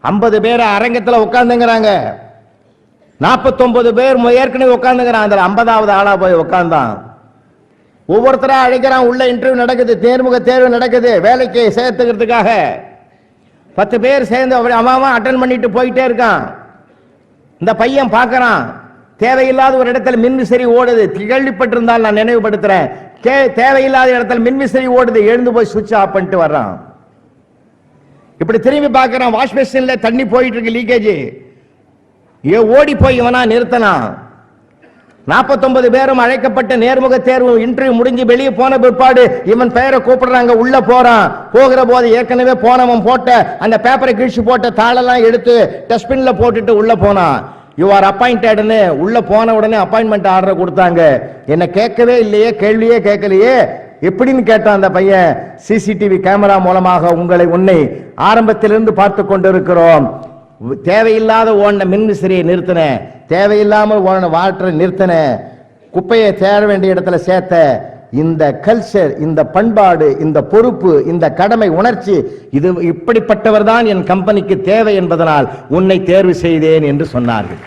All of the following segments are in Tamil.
ஐம்பது பேர் அரங்கத்தில் உட்காந்துங்கிறாங்க நாற்பத்தொம்பது பேர் ஏற்கனவே உட்காந்துங்கிறான் அதில் ஐம்பதாவது ஆளாக போய் உட்காந்தான் ஒவ்வொருத்தராக அழைக்கிறான். உள்ள இன்டர்வியூ நடக்குது. தேர்முக தேர்வு நடக்குது. வேலைக்கு சேர்த்துக்கிறதுக்காக. பத்து பேர் சேர்ந்து அப்படி அவன் அவன் அட்டன் பண்ணிட்டு போயிட்டே இருக்கான். இந்த பையன் பார்க்குறான். தேவையில்லாத ஒரு இடத்துல மின்விசிறி ஓடுது. கேள்விப்பட்டிருந்தால் நான் நினைவுபடுத்துறேன். கே தேவையில்லாத இடத்துல மின்விசிறி ஓடுது. எழுந்து போய் சுவிட்ச் ஆஃப் பண்ணிட்டு வர்றான். இப்படி திரும்பி பார்க்கறான் வாஷ் பேசின்ல தண்ணி போயிட்டு இருக்கு லீக்கேஜ் ஏ ஓடி போய் இவனா நிறுத்தனான் நாற்பத்தொன்பது பேரும் அழைக்கப்பட்ட நேர்முக தேர்வு இன்டர்வியூ முடிஞ்சு வெளியே போன பிற்பாடு இவன் பெயரை கூப்பிடுறாங்க உள்ள போறான். போகிற போது ஏற்கனவே போனவன் போட்ட அந்த பேப்பரை கிழிச்சு போட்ட தாளெல்லாம் எடுத்து டஸ்ட்பின்ல போட்டுட்டு உள்ள போனான் யூ ஆர் அப்பாயிண்டட்னு உள்ள போன உடனே அப்பாயின்மெண்ட் ஆர்டர் கொடுத்தாங்க. என்ன கேட்கவே இல்லையே கேள்வியே கேட்கலையே. எப்படின்னு கேட்டான் அந்த பையன் சிசிடிவி கேமரா மூலமாக உங்களை உன்னை ஆரம்பத்திலிருந்து பார்த்து கொண்டிருக்கிறோம். தேவையில்லாத ஓடின மின்விசிறியை நிறுத்தின தேவையில்லாமல் ஓடின வாட்டரை நிறுத்தின குப்பையை தேட வேண்டிய இடத்துல சேர்த்த இந்த கல்ச்சர் இந்த பண்பாடு இந்த பொறுப்பு இந்த கடமை உணர்ச்சி இது இப்படிப்பட்டவர் தான் என் கம்பெனிக்கு தேவை என்பதனால் உன்னை தேர்வு செய்தேன் என்று சொன்னார்கள்.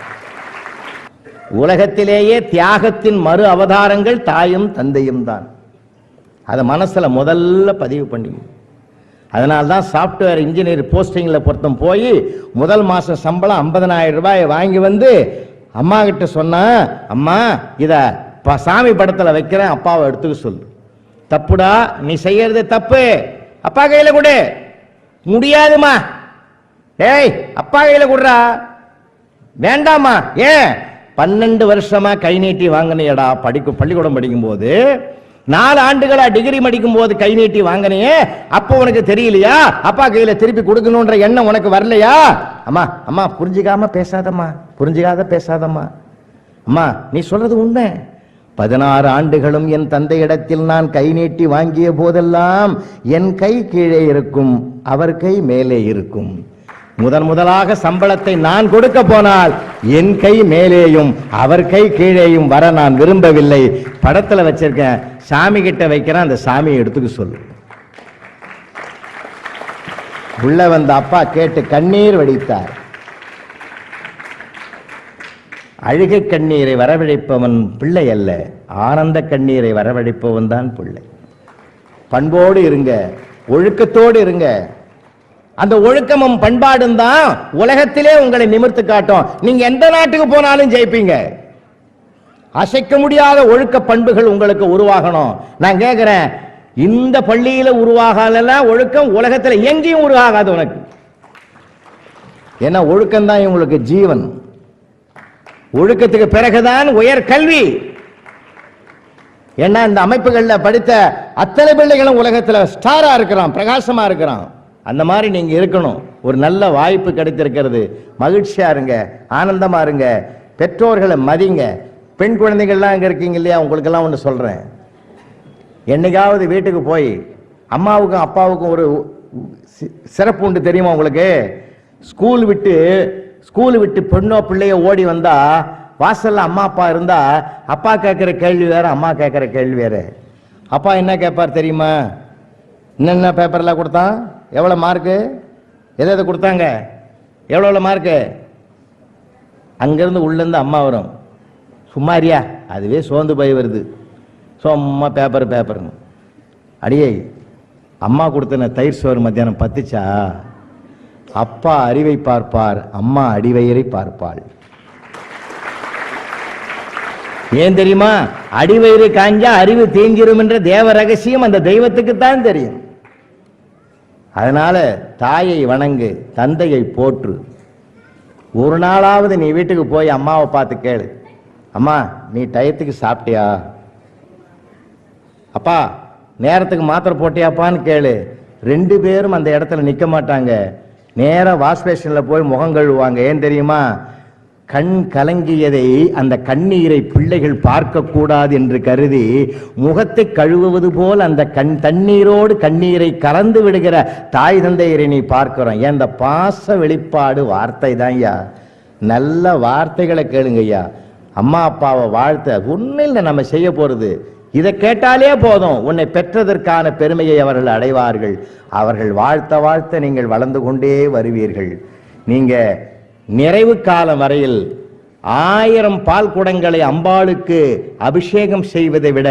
உலகத்திலேயே தியாகத்தின் மறு அவதாரங்கள் தாயும் தந்தையும் தான். அதை மனசில் முதல்ல பதிவு பண்ணி. அதனால தான் சாஃப்ட்வேர் இன்ஜினியர் போஸ்டிங்கில் பொருத்தம் போய் முதல் மாதம் சம்பளம் 50000 ரூபாயை வாங்கி வந்து அம்மா கிட்ட சொன்னேன் அம்மா இதை இப்போ சாமி படத்தில் வைக்கிறேன் அப்பாவை எடுத்துக்க சொல்லு. தப்புடா நீ செய்யறது தப்பு. அப்பா கையில் கொடு. முடியாதுமா ஏய் அப்பா கையில் கொடுறா. வேண்டாமா ஏன்? பன்னெண்டு வருஷமா கை நீட்டி வாங்கினியடா படிக்கும் பள்ளிக்கூடம் படிக்கும்போது நாலு ஆண்டுகளா டிகிரி மடிக்கும் போது கை நீட்டி வாங்கினியே. அப்போ உனக்கு தெரியலையா? அப்பா கையில திருப்பி கொடுக்கணுன்ற எண்ணம் உனக்கு வரலையா? அம்மா அம்மா புரிஞ்சுக்காம பேசாதம்மா. புரிஞ்சுக்காத பேசாதம்மா. அம்மா நீ சொல்றது உண்மை. பதினாறு ஆண்டுகளும் என் தந்தையிடத்தில் நான் கை நீட்டி வாங்கிய போதெல்லாம் என் கை கீழே இருக்கும் அவர் கை மேலே இருக்கும். முதன் முதலாக சம்பளத்தை நான் கொடுக்க போனால் என் கை மேலேயும் அவர் கை கீழேயும் வர நான் விரும்பவில்லை. படத்துல வச்சிருக்கேன். சாமி கிட்ட வைக்கிறேன் அந்த சாமியை எடுத்துக்க சொல்லு. உள்ள வந்த அப்பா கேட்டு கண்ணீர் வடித்தார். அழுகை கண்ணீரை வரவழைப்பவன் பிள்ளை அல்ல ஆனந்த கண்ணீரை வரவழைப்பவன் தான் பிள்ளை. பண்போடு இருங்க ஒழுக்கத்தோடு இருங்க. அந்த ஒழுக்கமும் பண்பாடும் தான் உலகத்திலே உங்களை நிமிர்த்து காட்டும். நீங்க எந்த நாட்டுக்கு போனாலும் ஜெயிப்பீங்க. அசைக்க முடியாத ஒழுக்க பண்புகள் உங்களுக்கு உருவாகணும். நான் கேட்கிறேன் இந்த பள்ளியில உருவாகல ஒழுக்கம் உலகத்தில் எங்கேயும் உருவாகாது உனக்கு. ஏன்னா ஒழுக்கம் தான் உங்களுக்கு ஜீவன். ஒழுக்கத்துக்கு பிறகுதான் உயர் கல்வி. ஏன்னா இந்த அமைப்புகளில் படித்த அத்தனை பிள்ளைகளும் உலகத்தில் ஸ்டாரா இருக்கிறான் பிரகாசமா இருக்கிறான். அந்த மாதிரி நீங்க இருக்கணும். ஒரு நல்ல வாய்ப்பு கிடைத்திருக்கிறது. மகிழ்ச்சியா இருங்க ஆனந்தமா இருங்க பெற்றோர்களை மதிங்க பெண் குழந்தைகள்லாம் அங்கே இருக்கீங்க இல்லையா? உங்களுக்கெல்லாம் ஒன்று சொல்கிறேன் என்னைக்காவது வீட்டுக்கு போய் அம்மாவுக்கும் அப்பாவுக்கும் ஒரு சிறப்பு உண்டு தெரியுமா உங்களுக்கு? ஸ்கூல் விட்டு ஸ்கூல் விட்டு பெண்ணோ பிள்ளையோ ஓடி வந்தால் வாசலில் அம்மா அப்பா இருந்தால் அப்பா கேட்குற கேள்வி வேறு அம்மா கேட்குற கேள்வி வேறு. அப்பா என்ன கேட்பார் தெரியுமா? என்னென்ன பேப்பர்லாம் கொடுத்தான்? எவ்வளோ மார்க்கு எதை எதை கொடுத்தாங்க? எவ்வளோ எவ்வளோ மார்க்கு அங்கேருந்து உள்ளேருந்து அம்மா வரும். சும்மா அறியா அதுவே சோர்ந்து போய் வருது. சும்மா பேப்பர் பேப்பர்னு அடியே அம்மா கொடுத்தன தயிர் சோறு மத்தியானம் பத்துச்சா? அப்பா அறிவை பார்ப்பார் அம்மா அடிவயிறை பார்ப்பாள். ஏன் தெரியுமா? அடிவயிறு காஞ்சா அறிவு தீங்கிரும் என்ற தேவ ரகசியம் அந்த தெய்வத்துக்கு தான் தெரியும். அதனால தாயை வணங்கு தந்தையை போற்று. ஒரு நாளாவது நீ வீட்டுக்கு போய் அம்மாவை பார்த்து கேளு. அம்மா நீ டயத்துக்கு சாப்பிட்டியா? அப்பா நேரத்துக்கு மாத்திரை போட்டியாப்பான்னு கேளு. ரெண்டு பேரும் அந்த இடத்துல நிற்க மாட்டாங்க. நேராக வாஷ் பேஷனில் போய் முகம் கழுவுவாங்க. ஏன் தெரியுமா? கண் கலங்கியதை அந்த கண்ணீரை பிள்ளைகள் பார்க்கக்கூடாது என்று கருதி முகத்தை கழுவுவது போல் அந்த கண் தண்ணீரோடு கண்ணீரை கலந்து விடுகிற தாய் தந்தையரை நீ பார்க்கிறோம். ஏன் அந்த பாச வெளிப்பாடு வார்த்தை தான் ஐயா நல்ல வார்த்தைகளை கேளுங்க ஐயா அம்மா அப்பாவை வாழ்த்த உண்மையில் நம்ம செய்ய போகிறது இதை கேட்டாலே போதும். உன்னை பெற்றதற்கான பெருமையை அவர்கள் அடைவார்கள். அவர்கள் வாழ்த்த வாழ்த்த நீங்கள் வளர்ந்து கொண்டே வருவீர்கள். நீங்கள் நிறைவு காலம் வரையில் ஆயிரம் பால் குடங்களை அம்பாளுக்கு அபிஷேகம் செய்வதை விட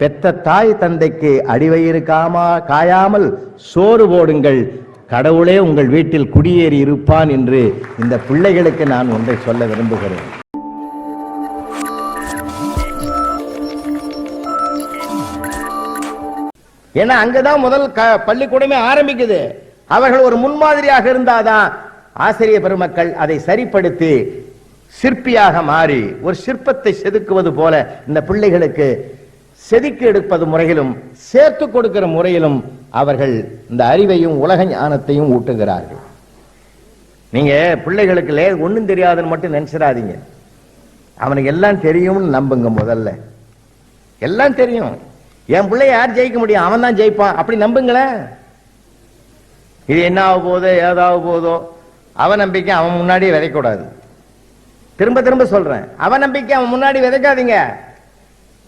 பெத்த தாய் தந்தைக்கு அடிவயிறு காமா காயாமல் சோறு போடுங்கள். கடவுளே உங்கள் வீட்டில் குடியேறி இருப்பான் என்று இந்த பிள்ளைகளுக்கு நான் ஒன்றை சொல்ல விரும்புகிறேன். ஏன்னா அங்கதான் முதல் க- பள்ளிக்கூடமே ஆரம்பிக்குது. அவர்கள் ஒரு முன்மாதிரியாக இருந்தாதான் ஆசிரியர் பெருமக்கள் அதை சரிப்படுத்தி சிற்பியாக மாறி ஒரு சிற்பத்தை செதுக்குவது போல இந்த பிள்ளைகளுக்கு செதுக்கி எடுப்பது முறையிலும் சேர்த்து கொடுக்கிற முறையிலும் அவர்கள் இந்த அறிவையும் உலக ஞானத்தையும் ஊட்டுகிறார்கள். நீங்க பிள்ளைகளுக்கு லே தெரியாதுன்னு மட்டும் நினைச்சிடாதீங்க. அவனுக்கு எல்லாம் தெரியும்னு நம்புங்க முதல்ல. எல்லாம் தெரியும். என் பிள்ளை யார் ஜெயிக்க முடியும்? அவன் தான் ஜெயிப்பான். அப்படி நம்புங்களேன். இது என்ன ஆக போதோ ஏதாவது போதோ அவன் நம்பிக்கை அவன் முன்னாடியே விதைக்கூடாது திரும்ப திரும்ப சொல்றேன். அவன் நம்பிக்கை அவன் முன்னாடி விதைக்காதீங்க.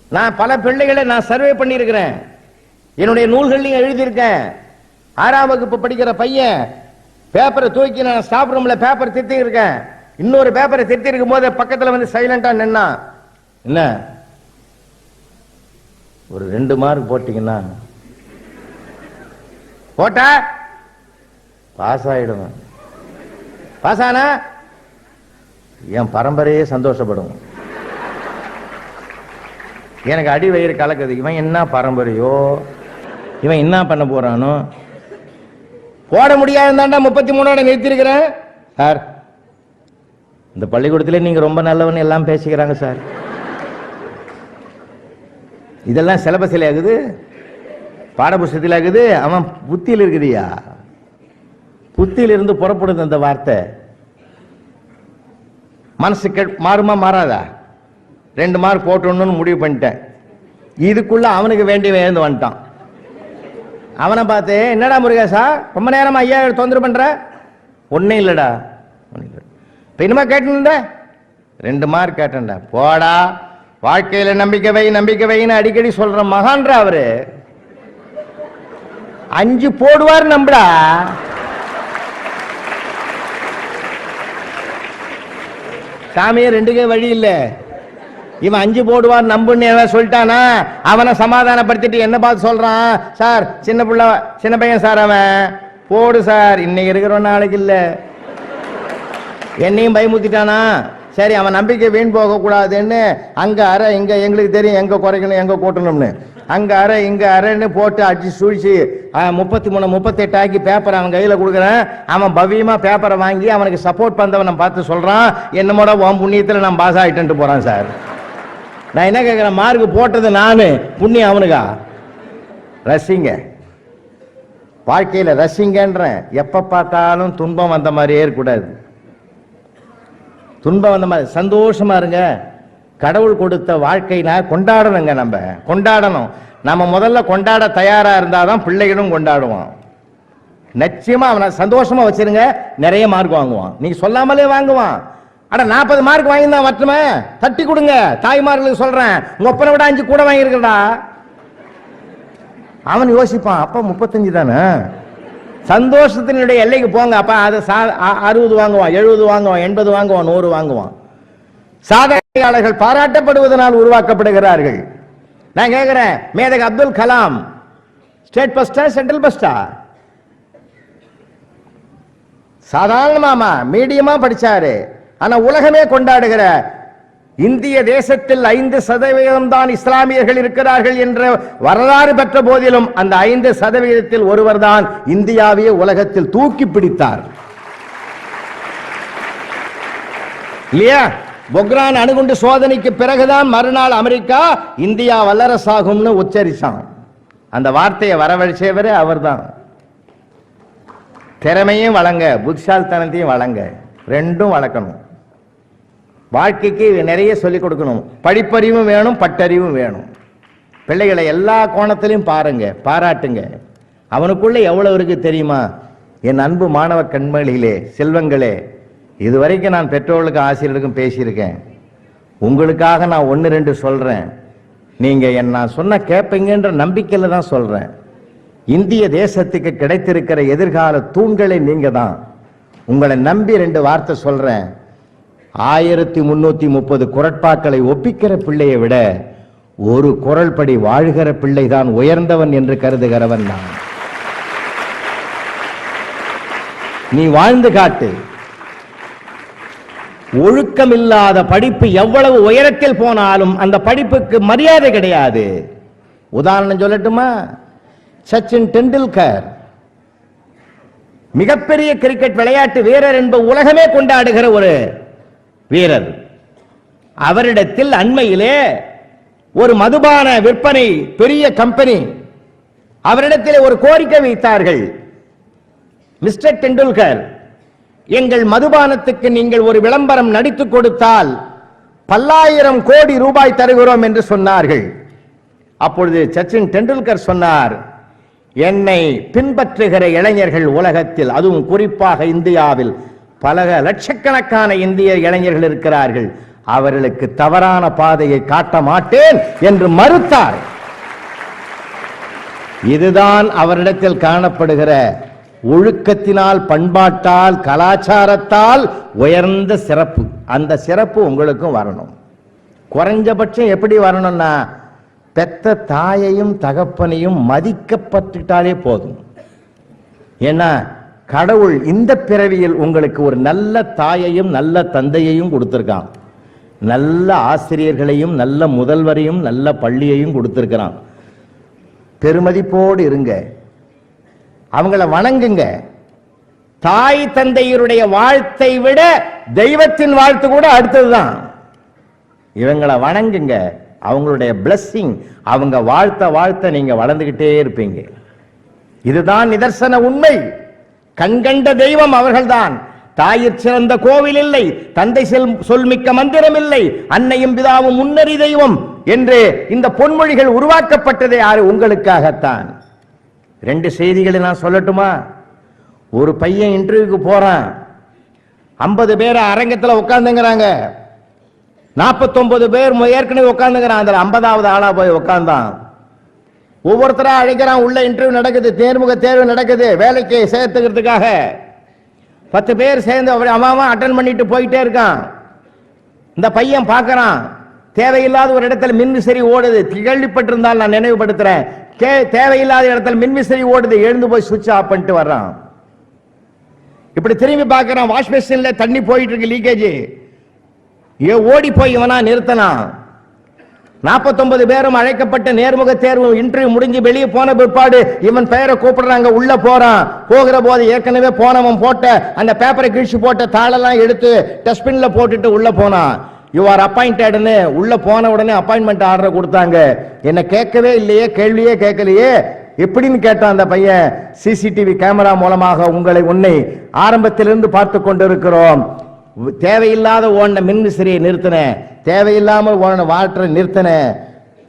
நான் பல பிள்ளைகளை நான் சர்வே பண்ணியிருக்கிறேன். என்னுடைய நூல்கள்லையும் எழுதியிருக்கேன். ஆறாம் வகுப்பு படிக்கிற பையன் பேப்பரை தூக்கி நான் ஸ்டாஃப் ரூம்ல பேப்பர் திருத்தி இருக்கேன் இன்னொரு பேப்பரை திருத்தி இருக்கும் போது பக்கத்தில் வந்து சைலண்டா நின்னான். என்ன? ஒரு ரெண்டு மார்க் போட்டீங்கன்னா போட்டா? பாஸ் ஆயிடுவேன். பாஸ் ஆனா? என் பரம்பரையே சந்தோஷப்படும். எனக்கு அடி வயிறு கலக்குது. இவன் என்ன பரம்பரையோ? இவன் என்ன பண்ண போறானோ? போட முடியாதுதான்டா முப்பத்தி மூணோட நிறுத்திருக்கிறேன் சார் இந்த பள்ளிக்கூடத்துல நீங்க ரொம்ப நல்லவன் எல்லாம் பேசிக்கிறாங்க சார். இதெல்லாம் சிலபஸில் ஆகுது பாடபுஸ்தத்தில் ஆகுது அவன் புத்தியில் இருக்குதுயா புத்தியிலிருந்து புறப்படுது அந்த வார்த்தை. மனசு கெ மாறுமா மாறாதா? ரெண்டு மார்க் போட்டணும்னு முடிவு பண்ணிட்டேன். இதுக்குள்ள அவனுக்கு வேண்டிய எழுந்து வந்துட்டான். அவனை பார்த்து என்னடா முருகேசா ரொம்ப நேரமா ஐயா தொந்தரவு பண்ற? ஒன்றும் இல்லைடா. இப்போ என்னமா இப்ப இனிமே கேட்டுருந்த ரெண்டு மார்க் கேட்டேன்டா. போடா. வாழ்க்கையில நம்பிக்கை வை நம்பிக்கை வைன்னு அடிக்கடி சொல்ற மகான்றா அவரு. அஞ்சு போடுவார் நம்புடா. சாமியே ரெண்டுக்கே வழி இல்ல. இவன் அஞ்சு போடுவார் நம்புன்னு எவன் சொல்லிட்டானா? அவனை சமாதானப்படுத்திட்டு என்ன பார்த்து சொல்றான்? சார் சின்ன புள்ள சின்ன பையன் சார் அவன். போடு சார் இன்னைக்கு இருக்கிற நாளைக்கு இல்ல. என்னையும் பயமுத்திட்டானா சரி அவன் நம்பிக்கை வீண் போகக்கூடாதுன்னு அங்கே அங்க அரை எங்களுக்கு தெரியும் எங்கே குறைக்கணும் எங்கே கூட்டணும்னு. அங்கே அரை இங்கே அரைன்னு போட்டு அடிச்சு சுழிச்சு முப்பத்தி மூணு முப்பத்தெட்டு ஆக்கி பேப்பர் அவன் கையில் கொடுக்குறேன். அவன் பவியமாக பேப்பரை வாங்கி அவனுக்கு சப்போர்ட் பண்றவனை பார்த்து சொல்கிறான் என்னமோட உன் புண்ணியத்தில் நான் பாஸ் ஆயிட்டேன்ட்டு போகிறான் சார். நான் என்ன கேட்குறேன் மார்க் போட்டது நான் புண்ணியம் அவனுக்கா? ரசிங்க. வாழ்க்கையில் ரசிங்கன்றேன். எப்போ பார்த்தாலும் துன்பம் வந்த மாதிரியே இருக்கக்கூடாது. துன்பம் வந்த மாதிரி சந்தோஷமா இருங்க. கடவுள் கொடுத்த வாழ்க்கைனா கொண்டாடணுங்க நம்ம. கொண்டாடணும். நம்ம முதல்ல கொண்டாட தயாரா இருந்தாதான் பிள்ளைகளும் கொண்டாடுவான். நிச்சயமா அவனை சந்தோஷமா வச்சிருங்க. நிறைய மார்க் வாங்குவான். நீங்க சொல்லாமலே வாங்குவான். அட நாற்பது மார்க் வாங்கியிருந்தான் மட்டுமே? தட்டி கொடுங்க. தாய்மார்களுக்கு சொல்றேன். உங்க ஒப்பனை விட அஞ்சு கூட வாங்கியிருக்கடா அவன் யோசிப்பான். அப்ப முப்பத்தஞ்சு தானே? சந்தோஷத்தினுடைய எல்லைக்கு போங்க. அப்போ அது சா- அறுபது வாங்குவான் எழுபது வாங்குவான் எண்பது வாங்குவான் நூறு வாங்குவான். சாதனையாளர்கள் பாராட்டப்படுவதனால் உருவாக்கப்படுகிறார்கள். நான் கேட்கிறேன் மேதக அப்துல் கலாம் ஸ்டேட் பஸ்டா சென்ட்ரல் பஸ்டா? சாதாரணமாமா மீடியமா படிச்சாரு. ஆனா உலகமே கொண்டாடுகிற இந்திய தேசத்தில் ஐந்து சதவீதம் தான் இஸ்லாமியர்கள் இருக்கிறார்கள் என்ற வரலாறு பெற்ற போதிலும் அந்த ஐந்து சதவீதத்தில் ஒருவர் தான் இந்தியாவையே உலகத்தில் தூக்கி பிடித்தார். இல்லையா? பொக்ரான் அணுகுண்டு சோதனைக்கு பிறகுதான் மறுநாள் அமெரிக்கா இந்தியா வல்லரசாகும்னு உச்சரிச்சான். அந்த வார்த்தையை வரவழைச்சவரே அவர்தான். திறமையும் வழங்க புத்திசாலித்தனத்தையும் வழங்க ரெண்டும் வளர்க்கணும். வாழ்க்கைக்கு நிறைய சொல்லிக் கொடுக்கணும். படிப்பறிவும் வேணும் பட்டறிவும் வேணும். பிள்ளைகளை எல்லா கோணத்திலையும் பாருங்க பாராட்டுங்க. அவனுக்குள்ளே எவ்வளோ இருக்குது தெரியுமா? என் அன்பு மாணவ கண்மணிகளே செல்வங்களே இதுவரைக்கும் நான் பெற்றோர்களுக்கு ஆசிரியர்களுக்கும் பேசியிருக்கேன். உங்களுக்காக நான் ஒன்று ரெண்டு சொல்கிறேன் நீங்கள் என் நான் சொன்ன கேட்பீங்கன்ற நம்பிக்கையில் தான் சொல்கிறேன் இந்திய தேசத்துக்கு கிடைத்திருக்கிற எதிர்கால தூண்களை நீங்கள் தான் உங்களை நம்பி ரெண்டு வார்த்தை சொல்கிறேன் ஆயிரத்தி முன்னூத்தி முப்பது குரட்பாக்களை ஒப்பிக்கிற பிள்ளையை விட ஒரு குரல் படி வாழ்கிற பிள்ளைதான் உயர்ந்தவன் என்று கருதுகிறவன் நான். நீ வாழ்ந்து காட்டு. ஒழுக்கமில்லாத படிப்பு எவ்வளவு உயரத்தில் போனாலும் அந்த படிப்புக்கு மரியாதை கிடையாது. உதாரணம் சொல்லட்டுமா? சச்சின் டெண்டுல்கர் மிகப்பெரிய கிரிக்கெட் விளையாட்டு வீரர் என்ப உலகமே கொண்டாடுகிற ஒரு வீரர். அவரிடத்தில் அண்மையிலே ஒரு மதுபான விற்பனை பெரிய கம்பெனி அவரிடத்தில் ஒரு கோரிக்கை வைத்தார்கள். மிஸ்டர் டெண்டுல்கர் எங்கள் மதுபானத்துக்கு நீங்கள் ஒரு விளம்பரம் நடித்துக் கொடுத்தால் பல்லாயிரம் கோடி ரூபாய் தருகிறோம் என்று சொன்னார்கள். அப்பொழுது சச்சின் டெண்டுல்கர் சொன்னார் என்னை பின்பற்றுகிற இளைஞர்கள் உலகத்தில் அதுவும் குறிப்பாக இந்தியாவில் பல லட்சக்கணக்கான இந்திய இளைஞர்கள் இருக்கிறார்கள். அவர்களுக்கு தவறான பாதையை காட்ட மாட்டேன் என்று மறுத்தார். இதுதான் அவரிடத்தில் காணப்படுகிற ஒழுக்கத்தினால் பண்பாட்டால் கலாச்சாரத்தால் உயர்ந்த சிறப்பு. அந்த சிறப்பு உங்களுக்கும் வரணும். குறைஞ்சபட்சம் எப்படி வரணும்னா பெத்த தாயையும் தகப்பனையும் மதிக்கப்பட்டுட்டாலே போதும். ஏன்னா கடவுள் இந்த பிறவியில் உங்களுக்கு ஒரு நல்ல தாயையும் நல்ல தந்தையையும் கொடுத்துருக்கான். நல்ல ஆசிரியர்களையும் நல்ல முதல்வரையும் நல்ல பள்ளியையும் கொடுத்துருக்கிறான். பெருமதிப்போடு இருங்க. அவங்கள வணங்குங்க. தாய் தந்தையருடைய வாழ்த்தை விட தெய்வத்தின் வாழ்த்து கூட அடுத்ததுதான். இவங்களை வணங்குங்க. அவங்களுடைய பிளஸ்ஸிங் அவங்க வாழ்த்த வாழ்த்த நீங்க வளர்ந்துகிட்டே இருப்பீங்க. இதுதான் நிதர்சன உண்மை. கண்கண்ட தெய்வம் அவர்கள்தான். தாயிற் சிறந்த கோவில் இல்லை. தந்தை செல் சொல்மிக்க மந்திரம் இல்லை. அன்னையும் பிதாவும் முன்னறி தெய்வம் என்று இந்த பொன்மொழிகள் உருவாக்கப்பட்டதே யாரு? உங்களுக்காகத்தான். ரெண்டு செய்திகளை நான் சொல்லட்டுமா? ஒரு பையன் இன்டர்வியூக்கு போறான். ஐம்பது பேர் அரங்கத்தில் உட்காந்துங்கிறாங்க நாற்பத்தொன்பது பேர் ஏற்கனவே உட்காந்துங்கிறான் அதில் ஐம்பதாவது ஆளாக போய் உட்காந்தான் ஒவ்வொருத்தரா அழைக்கிறான் உள்ள இன்டர்வியூ நடக்குது தேர்முக தேர்வு நடக்குது வேலைக்கு சேர்த்துக்கிறதுக்காக. பத்து பேர் சேர்ந்து அப்படி அவன் அட்டன் பண்ணிட்டு போயிட்டே இருக்கான். இந்த பையன் பார்க்கறான் தேவையில்லாத ஒரு இடத்துல மின்விசிறி ஓடுது. கேள்விப்பட்டிருந்தால் நான் நினைவுபடுத்துறேன். கே தேவையில்லாத இடத்துல மின்விசிறி ஓடுது எழுந்து போய் சுவிட்ச் ஆஃப் பண்ணிட்டு வர்றான். இப்படி திரும்பி பார்க்கறான் வாஷ் மெஷினில் தண்ணி போயிட்டு இருக்கு லீக்கேஜ் ஏ ஓடி போய் இவனா நிறுத்தனான். நாற்பத்தொன்பது பேரும் அழைக்கப்பட்ட நேர்முக தேர்வு இன்டர்வியூ முடிஞ்சு வெளியே போன பிற்பாடு இவன் பெயரை கூப்பிடுறாங்க உள்ள போறான். போகிற போது ஏற்கனவே போனவன் போட்ட அந்த பேப்பரை கிழிச்சு போட்ட தாளெல்லாம் எடுத்து டஸ்ட்பின்ல போட்டுட்டு உள்ள போனான். யூ ஆர் அப்பாயிண்டட்னு உள்ள போன உடனே அப்பாயின்மெண்ட் ஆர்டர் கொடுத்தாங்க. என்ன கேட்கவே இல்லையே கேள்வியே கேட்கலையே. எப்படின்னு கேட்டான் அந்த பையன். சிசிடிவி கேமரா மூலமாக உங்களை உன்னை ஆரம்பத்திலிருந்து பார்த்து கொண்டிருக்கிறோம். தேவையில்லாத ஓடின மின்விசிறியை நிறுத்தின தேவையில்லாமல் ஓடின வாட்டரை நிறுத்தின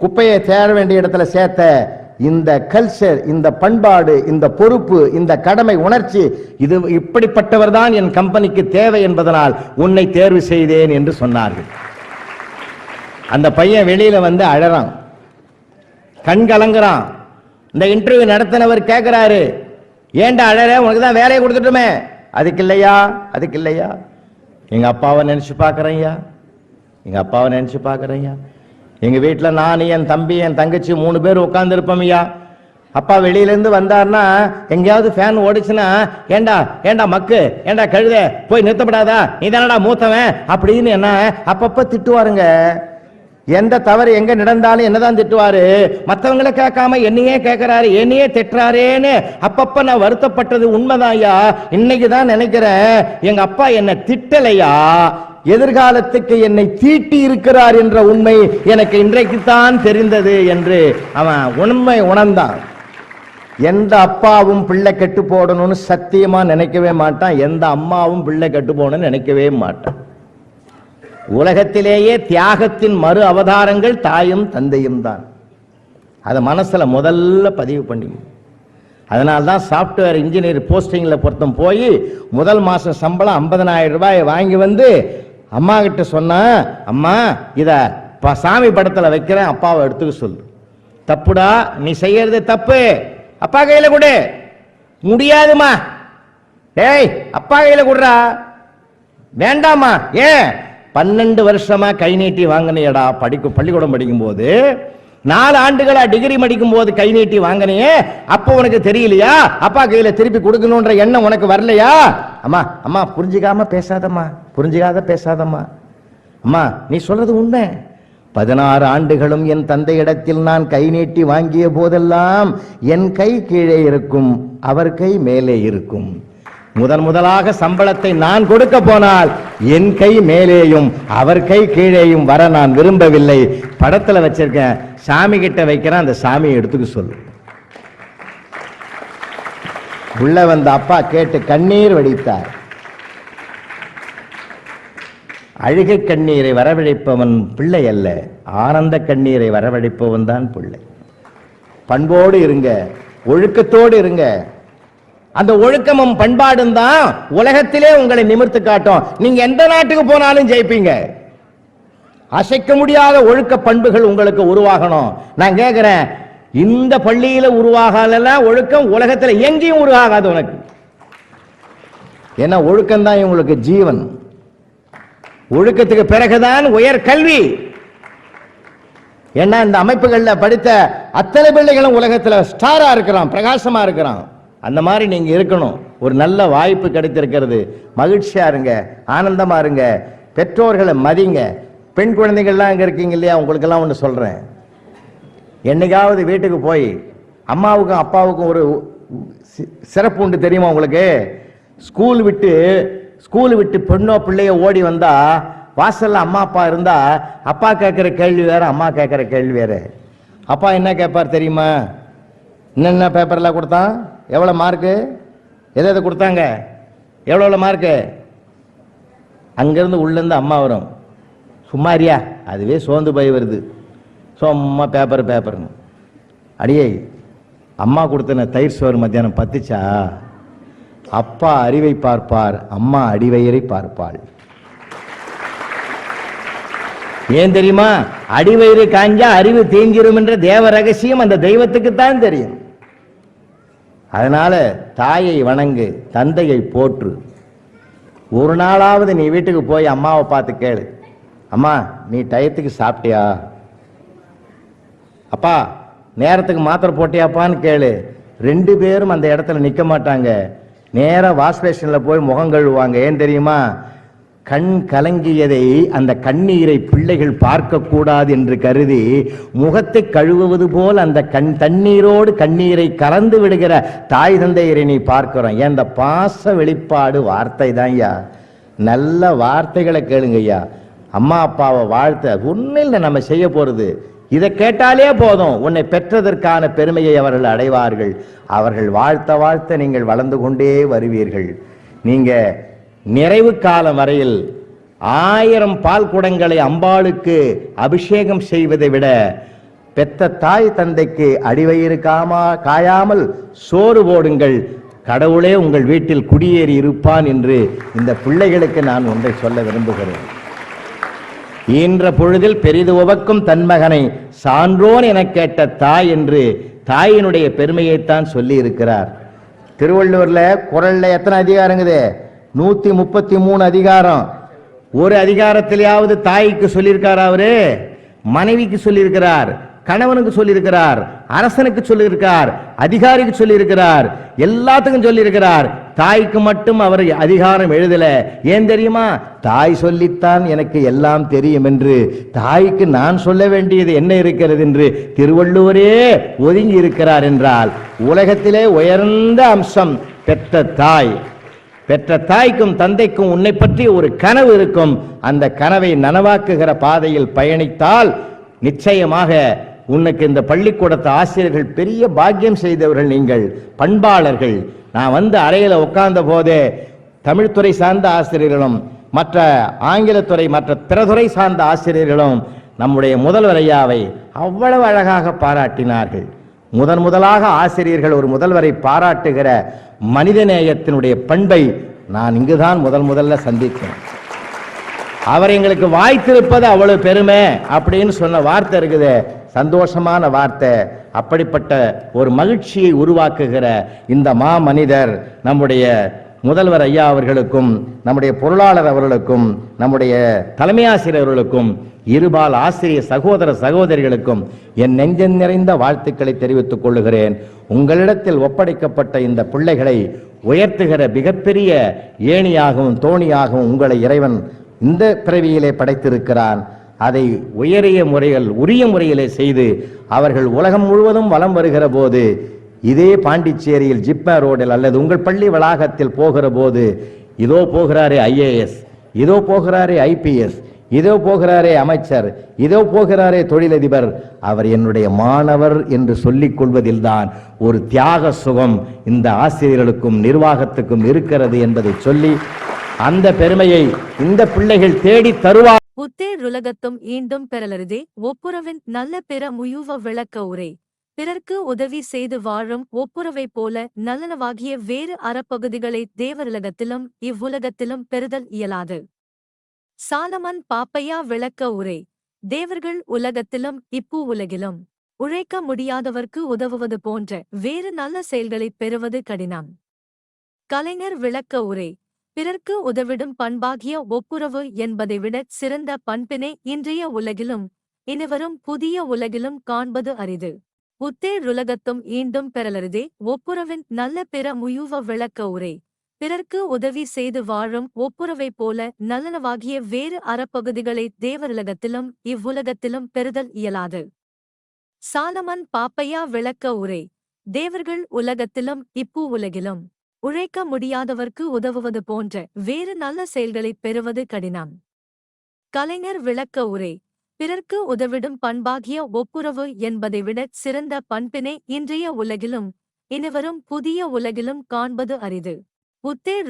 குப்பையை தேட வேண்டிய இடத்துல சேர்த்த இந்த கல்ச்சர் இந்த பண்பாடு இந்த பொறுப்பு இந்த கடமை உணர்ச்சி இது இப்படிப்பட்டவர் தான் என் கம்பெனிக்கு தேவை என்பதனால் உன்னை தேர்வு செய்தேன் என்று சொன்னார்கள். அந்த பையன் வெளியில வந்து அழறான். கண் கலங்குறான். இந்த இன்டர்வியூ நடத்தினவர் கேட்கிறாரு ஏன்டா அழற? உனக்கு தான் வேலையை கொடுத்துட்டுமே. அதுக்கு இல்லையா? அதுக்கு இல்லையா? எங்கள் அப்பாவை நினச்சி பார்க்குறேன்யா. எங்கள் அப்பாவை நினச்சி பார்க்குறேன்யா. எங்கள் வீட்டில் நான் என் தம்பி என் தங்கச்சி மூணு பேர் உட்காந்துருப்போம்யா ஐயா அப்பா வெளியிலேருந்து வந்தார்னா வந்தாருன்னா எங்கேயாவது ஃபேன் ஓடிச்சுன்னா ஏண்டா ஏண்டா மக்கு ஏண்டா கழுத போய் நிறுத்தப்படாதா? நீ தானடா மூத்தவன்? அப்படின்னு என்ன அப்பப்போ திட்டுவாருங்க. எந்த தவறு எங்க நடந்தாலும் என்னதான் திட்டுவாரு? மற்றவங்களை கேட்காம என்னையே கேட்கிறாரு என்னையே திட்டுறாரேன்னு அப்பப்ப நான் வருத்தப்பட்டது உண்மைதான்யா. இன்னைக்கு தான் நினைக்கிறேன் எங்க அப்பா என்ன திட்டலையா? எதிர்காலத்துக்கு என்னை தீட்டி இருக்கிறார் என்ற உண்மை எனக்கு இன்றைக்குத்தான் தெரிந்தது என்று அவன் உண்மை உணர்ந்தான். எந்த அப்பாவும் பிள்ளை கெட்டு போடணும்னு சத்தியமா நினைக்கவே மாட்டான் எந்த அம்மாவும் பிள்ளை கெட்டு போகணும்னு நினைக்கவே மாட்டான். உலகத்திலேயே தியாகத்தின் மறு அவதாரங்கள் தாயும் தந்தையும் தான். அதை மனசில் முதல்ல பதிவு பண்ணி அதனால தான் சாஃப்ட்வேர் இன்ஜினியர் போஸ்டிங்கில் பொருத்தம் போய் முதல் மாதம் சம்பளம் 50000 ரூபாய் வாங்கி வந்து அம்மா கிட்ட சொன்னேன் அம்மா இதை இப்போ சாமி படத்தில் வைக்கிறேன் அப்பாவை எடுத்துக்க சொல்லு. தப்புடா நீ செய்யறது தப்பு. அப்பா கையில் கொடு. முடியாதுமா டேய் அப்பா கையில் கொடுறா. வேண்டாமா ஏன்? பன்னெண்டு வருஷமா கை நீட்டி வாங்கினியடா படிக்கும் பள்ளிக்கூடம் படிக்கும் போது நாலு ஆண்டுகளா டிகிரி படிக்கும் போது கை நீட்டி வாங்கினியே. அப்போ உனக்கு தெரியலையா? அப்பா கையில திருப்பி கொடுக்கணும்ன்ற எண்ணம் உனக்கு வரலையா? அம்மா அம்மா புரிஞ்சுக்காம பேசாதம்மா. புரிஞ்சுக்காத பேசாதம்மா. அம்மா நீ சொல்றது உண்மை. பதினாறு ஆண்டுகளும் என் தந்தையிடத்தில் நான் கை நீட்டி வாங்கிய போதெல்லாம் என் கை கீழே இருக்கும் அவர் கை மேலே இருக்கும். முதன் முதலாக சம்பளத்தை நான் கொடுக்க போனால் என் கை மேலேயும் அவர் கை கீழேயும் வர நான் விரும்பவில்லை. படத்தில் வச்சிருக்கேன். சாமி கிட்ட வைக்கிறேன் அந்த சாமியை எடுத்துக்க சொல்லு. உள்ள வந்த அப்பா கேட்டு கண்ணீர் வடித்தார். அழுகை கண்ணீரை வரவழைப்பவன் பிள்ளை அல்ல. ஆனந்த கண்ணீரை வரவழைப்பவன் தான் பிள்ளை. பண்போடு இருங்க ஒழுக்கத்தோடு இருங்க. அந்த ஒழுக்கமும் பண்பாடும் தான் உலகத்திலே உங்களை நிமிர்த்து காட்டும். நீங்க எந்த நாட்டுக்கு போனாலும் ஜெயிப்பீங்க. அசைக்க முடியாத ஒழுக்க பண்புகள் உங்களுக்கு உருவாகணும். நான் கேட்கிறேன் இந்த பள்ளியில உருவாகல ஒழுக்கம் உலகத்தில் எங்கேயும் உருவாகாது உனக்கு. ஏன்னா ஒழுக்கம் தான் உங்களுக்கு ஜீவன். ஒழுக்கத்துக்கு பிறகுதான் உயர் கல்வி. ஏன்னா இந்த அமைப்புகளில் படித்த அத்தனை பிள்ளைகளும் உலகத்தில் ஸ்டாரா இருக்கிறான் பிரகாசமா இருக்கிறான். அந்த மாதிரி நீங்கள் இருக்கணும். ஒரு நல்ல வாய்ப்பு கிடைத்திருக்கிறது. மகிழ்ச்சியாக இருங்க. ஆனந்தமாக இருங்க. பெற்றோர்களை மதிங்க. பெண் குழந்தைகள்லாம் அங்கே இருக்கீங்க இல்லையா? உங்களுக்கெல்லாம் ஒன்று சொல்கிறேன் என்னைக்காவது வீட்டுக்கு போய் அம்மாவுக்கும் அப்பாவுக்கும் ஒரு சிறப்பு உண்டு தெரியுமா உங்களுக்கு? ஸ்கூல் விட்டு ஸ்கூல் விட்டு பெண்ணோ பிள்ளையோ ஓடி வந்தால் வாசலில் அம்மா அப்பா இருந்தால் அப்பா கேட்குற கேள்வி வேறு அம்மா கேட்குற கேள்வி வேறு. அப்பா என்ன கேட்பார் தெரியுமா? என்னென்ன பேப்பர்லாம் கொடுத்தான்? எவ்வளோ மார்க்கு எதை எதை கொடுத்தாங்க? எவ்வளோ எவ்வளோ மார்க்கு அங்கேருந்து உள்ளேருந்து அம்மா வரும். சும்மாரியா அதுவே சோர்ந்து போய் வருது. சும்மா பேப்பர் பேப்பர்னு அடியே அம்மா கொடுத்தன தயிர் சோறு மத்தியானம் பத்துச்சா? அப்பா அறிவை பார்ப்பார் அம்மா அடிவயிறை பார்ப்பாள். ஏன் தெரியுமா? அடிவயிறு காஞ்சா அறிவு தேஞ்சிரும் என்ற தேவ ரகசியம் அந்த தெய்வத்துக்கு தான் தெரியும். அதனால் தாயை வணங்கு தந்தையை போற்று. ஒரு நாளாவது நீ வீட்டுக்கு போய் அம்மாவை பார்த்து கேளு. அம்மா நீ டயத்துக்கு சாப்பிட்டியா? அப்பா நேரத்துக்கு மாத்திரை போட்டியாப்பான்னு கேளு. ரெண்டு பேரும் அந்த இடத்துல நிற்க மாட்டாங்க. நேராக வாஷ் பேஷன்ல போய் முகம் கழுவுவாங்க. ஏன் தெரியுமா? கண் கலங்கியதை அந்த கண்ணீரை பிள்ளைகள் பார்க்கக்கூடாது என்று கருதி முகத்தை கழுவுவது போல் அந்த கண் தண்ணீரோடு கண்ணீரை கலந்து விடுகிற தாய் தந்தையரை நீ பார்க்கிறோம். ஏன் இந்த பாச வெளிப்பாடு வார்த்தை தான் ஐயா. நல்ல வார்த்தைகளை கேளுங்க ஐயா. அம்மா அப்பாவை வாழ்த்த ஒன்றும் நம்ம செய்ய போகிறது இதை கேட்டாலே போதும். உன்னை பெற்றதற்கான பெருமையை அவர்கள் அடைவார்கள். அவர்கள் வாழ்த்த வாழ்த்த நீங்கள் வளர்ந்து கொண்டே வருவீர்கள். நீங்கள் நிறைவு காலம் வரையில் ஆயிரம் பால் குடங்களை அம்பாளுக்கு அபிஷேகம் செய்வதை விட பெத்த தாய் தந்தைக்கு அடிவயிறு காமா காயாமல் சோறு போடுங்கள். கடவுளே உங்கள் வீட்டில் குடியேறி இருப்பான் என்று இந்த பிள்ளைகளுக்கு நான் ஒன்றை சொல்ல விரும்புகிறேன். ஈன்ற பொழுதில் பெரிது உவக்கும் தன்மகனை சான்றோன் எனக் கேட்ட தாய் என்று தாயினுடைய பெருமையைத்தான் சொல்லி இருக்கிறார் திருவள்ளுவர்ல குரல்ல எத்தனை அதிகாரங்குது? நூத்தி முப்பத்தி மூணு அதிகாரம். ஒரு அதிகாரத்திலேயாவது தாய்க்கு சொல்லியிருக்கார் அவரு? மனைவிக்கு சொல்லியிருக்கிறார் கணவனுக்கு சொல்லியிருக்கிறார் அரசனுக்கு சொல்லியிருக்கார் அதிகாரிக்கு சொல்லியிருக்கிறார் எல்லாத்துக்கும் சொல்லியிருக்கிறார். தாய்க்கு மட்டும் அவர் அதிகாரம் எழுதல. ஏன் தெரியுமா? தாய் சொல்லித்தான் எனக்கு எல்லாம் தெரியும் என்று. தாய்க்கு நான் சொல்ல வேண்டியது என்ன இருக்கிறது என்று திருவள்ளுவரே ஒதுங்கி இருக்கிறார் என்றால் உலகத்திலே உயர்ந்த அம்சம் பெற்ற தாய். பெற்ற தாய்க்கும் தந்தைக்கும் உன்னை பற்றி ஒரு கனவு இருக்கும். அந்த கனவை நனவாக்குகிற பாதையில் பயணித்தால் நிச்சயமாக உனக்கு இந்த பள்ளிக்கூடத்து ஆசிரியர்கள் பெரிய பாக்கியம் செய்தவர்கள் நீங்கள் பண்பாளர்கள். நான் வந்து அறையில் உட்கார்ந்த போதே தமிழ்துறை சார்ந்த ஆசிரியர்களும் மற்ற ஆங்கிலத்துறை மற்ற பிறதுறை சார்ந்த ஆசிரியர்களும் நம்முடைய முதல்வர் ஐயாவை அவ்வளவு அழகாக பாராட்டினார்கள். முதன் முதலாக ஆசிரியர்கள் ஒரு முதல்வரை பாராட்டுகிற மனிதநேயத்தினுடைய பண்பை நான் இங்குதான் முதல் முதல்ல சந்தித்தேன். அவர் எங்களுக்கு வாய்த்திருப்பது அவ்வளவு பெருமை அப்படின்னு சொன்ன வார்த்தை இருக்குது. சந்தோஷமான வார்த்தை. அப்படிப்பட்ட ஒரு மகிழ்ச்சியை உருவாக்குகிற இந்த மா மனிதர் நம்முடைய முதல்வர் ஐயா அவர்களுக்கும் நம்முடைய பொருளாளர் அவர்களுக்கும் நம்முடைய தலைமை ஆசிரியர்களுக்கும் இருபால் ஆசிரியர் சகோதர சகோதரிகளுக்கும் என் நெஞ்சம் நிறைந்த வாழ்த்துக்களை தெரிவித்துக் கொள்ளுகிறேன். உங்களிடத்தில் ஒப்படைக்கப்பட்ட இந்த பிள்ளைகளை உயர்த்துகிற மிகப்பெரிய ஏணியாகவும் தோணியாகவும் உங்களை இறைவன் இந்த பிறவியிலே படைத்திருக்கிறான். அதை உயரிய முறைகள் உரிய முறையிலே செய்து அவர்கள் உலகம் முழுவதும் வலம் வருகிற போது இதே பாண்டிச்சேரியில் ஜிப்மா ரோடில் அல்லது உங்கள் பள்ளி வளாகத்தில் போகிற போது இதோ போகிறாரே ஐஏஎஸ் இதோ போகிறாரே ஐபிஎஸ் இதோ போகிறாரே அமைச்சர் இதோ போகிறாரே தொழிலதிபர் அவர் என்னுடைய மாணவர் என்று சொல்லிக் கொள்வதில்தான் ஒரு தியாக சுகம் இந்த ஆசிரியர்களுக்கும் நிர்வாகத்துக்கும் இருக்கிறது என்பதை சொல்லி அந்த பெருமையை இந்த பிள்ளைகள் தேடி தருவார். புத்தேர் உலகத்தும் ஈண்டும் பெறலருதே ஒப்புரவின் நல்ல பிற முயுவ விளக்க உரை. பிறர்க்கு உதவி செய்து வாழும் ஒப்புரவைப் போல நல்லனவாகிய வேறு அறப்பகுதிகளை தேவருலகத்திலும் இவ்வுலகத்திலும் பெறுதல் இயலாது. சாலமன் பாப்பையா விளக்க உரை. தேவர்கள் உலகத்திலும் இப்பூ உலகிலும். உழைக்க முடியாதவர்க்கு உதவுவது போன்ற வேறு நல்ல செயல்களைப் பெறுவது கடினம். கலைஞர் விளக்க உரை. பிறர்க்கு உதவிடும் பண்பாகிய ஒப்புரவு என்பதை விட சிறந்த பண்பினை இன்றைய உலகிலும் இனிவரும் புதிய உலகிலும் காண்பது அரிது. புத்தேர் உலகத்தும் ஈண்டும் பெறலருதே ஒப்புரவின் நல்ல பிற முயுவ விளக்க உரை. பிறர்க்கு உதவி செய்து வாழும் ஒப்புரவைப் போல நல்லனவாகிய வேறு அறப்பகுதிகளை தேவருலகத்திலும் இவ்வுலகத்திலும் பெறுதல் இயலாது. சாலமன் பாப்பையா விளக்க உரை. தேவர்கள் உலகத்திலும் இப்பூ உலகிலும். உழைக்க முடியாதவர்க்கு உதவுவது போன்ற வேறு நல்ல செயல்களைப் பெறுவது கடினம். கலைஞர் விளக்க உரை. பிறர்க்கு உதவிடும் பண்பாகிய ஒப்புரவு என்பதை விட சிறந்த பண்பினை இன்றைய உலகிலும் இனிவரும் புதிய உலகிலும் காண்பது அரிது. புத்தேர்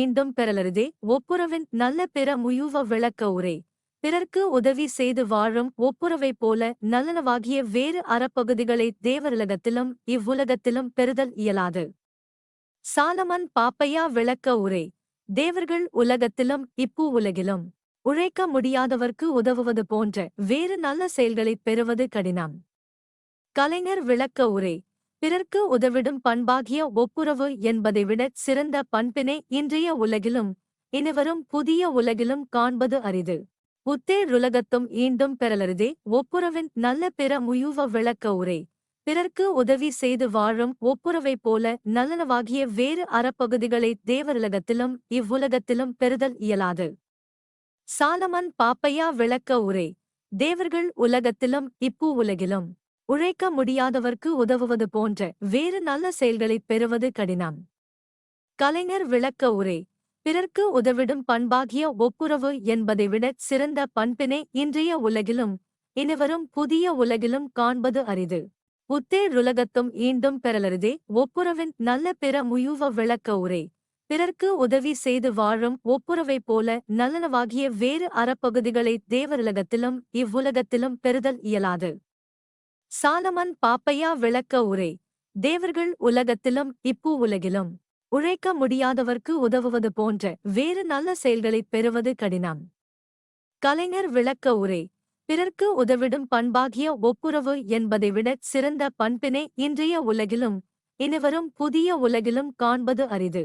ஈண்டும் பெறலருதே ஒப்புரவின் நல்ல பிற முயுவ விளக்க உரை. பிறர்க்கு உதவி செய்து வாழும் ஒப்புரவைப் போல நல்லனவாகிய வேறு அறப்பகுதிகளை தேவருலகத்திலும் இவ்வுலகத்திலும் பெறுதல் இயலாது. சாலமன் பாப்பையா விளக்க உரை தேவர்கள் உலகத்திலும் இப்பூ உலகிலும். உழைக்க முடியாதவர்க்கு உதவுவது போன்ற வேறு நல்ல செயல்களைப் பெறுவது கடினம். கலைஞர் விளக்க உரை பிறர்க்கு உதவிடும் பண்பாகிய ஒப்புரவு என்பதை விட சிறந்த பண்பினை இன்றைய உலகிலும் இனிவரும் புதிய உலகிலும் காண்பது அரிது. புத்தேர் உலகத்தும் ஈண்டும் பெறலருதே ஒப்புரவின் நல்ல பிற முயுவ விளக்க உரை பிறர்க்கு உதவி செய்து வாழும் ஒப்புரவைப் போல நல்லனவாகிய வேறு அறப்பகுதிகளை தேவருலகத்திலும் இவ்வுலகத்திலும் பெறுதல் இயலாது. சாலமன் பாப்பையா விளக்க உரை. தேவர்கள் உலகத்திலும் இப்பூ உலகிலும். உழைக்க முடியாதவர்க்கு உதவுவது போன்ற வேறு நல்ல செயல்களைப் பெறுவது கடினம். கலைஞர் விளக்க உரை. பிறர்க்கு உதவிடும் பண்பாகிய ஒப்புரவு என்பதை விட சிறந்த பண்பினை இன்றைய உலகிலும் இனிவரும் புதிய உலகிலும் காண்பது அரிது. உத்தேருலகத்தும் உலகத்தும் ஈண்டும் பெறலருதே ஒப்புரவின் நல்ல பிற முயுவ விளக்க உரை. பிறர்க்கு உதவி செய்து வாழும் ஒப்புரவைப் போல நல்லனவாகிய வேறு அறப்பகுதிகளை தேவருலகத்திலும் இவ்வுலகத்திலும் பெறுதல் இயலாது. சாலமன் பாப்பையா விளக்க உரை. தேவர்கள் உலகத்திலும் இப்பூ உலகிலும். உழைக்க முடியாதவர்க்கு உதவுவது போன்ற வேறு நல்ல செயல்களைப் பெறுவது கடினம். கலைஞர் விளக்க உரை. பிறர்க்கு உதவிடும் பண்பாகிய ஒப்புரவு என்பதை விட சிறந்த பண்பினை இன்றைய உலகிலும் இனிவரும் புதிய உலகிலும் காண்பது அரிது.